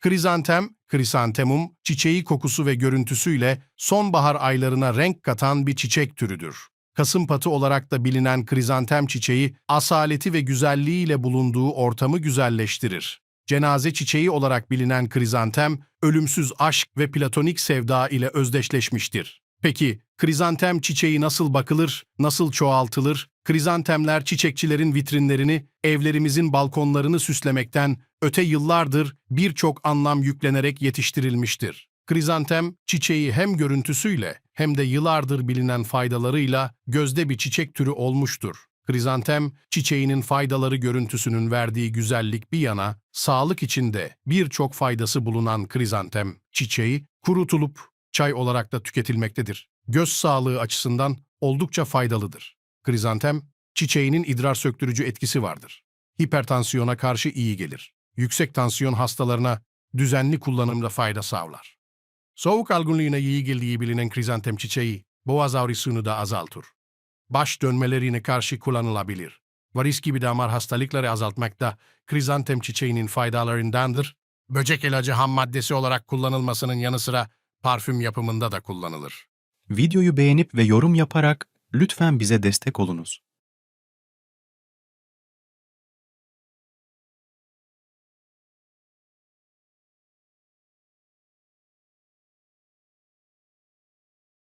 Krizantem, krisantemum, çiçeği kokusu ve görüntüsüyle sonbahar aylarına renk katan bir çiçek türüdür. Kasım patı olarak da bilinen krizantem çiçeği, asaleti ve güzelliğiyle bulunduğu ortamı güzelleştirir. Cenaze çiçeği olarak bilinen krizantem, ölümsüz aşk ve platonik sevda ile özdeşleşmiştir. Peki, krizantem çiçeği nasıl bakılır, nasıl çoğaltılır? Krizantemler çiçekçilerin vitrinlerini, evlerimizin balkonlarını süslemekten öte yıllardır birçok anlam yüklenerek yetiştirilmiştir. Krizantem, çiçeği hem görüntüsüyle hem de yıllardır bilinen faydalarıyla gözde bir çiçek türü olmuştur. Krizantem, çiçeğinin faydaları görüntüsünün verdiği güzellik bir yana, sağlık içinde birçok faydası bulunan krizantem çiçeği kurutulup çay olarak da tüketilmektedir. Göz sağlığı açısından oldukça faydalıdır. Krizantem, çiçeğinin idrar söktürücü etkisi vardır. Hipertansiyona karşı iyi gelir. Yüksek tansiyon hastalarına düzenli kullanımda fayda sağlar. Soğuk algınlığına iyi geldiği bilinen krizantem çiçeği, boğaz ağrısını da azaltır. Baş dönmelerine karşı kullanılabilir. Varis gibi damar hastalıkları azaltmakta krizantem çiçeğinin faydalarındandır. Böcek ilacı ham maddesi olarak kullanılmasının yanı sıra parfüm yapımında da kullanılır. Videoyu beğenip ve yorum yaparak lütfen bize destek olunuz.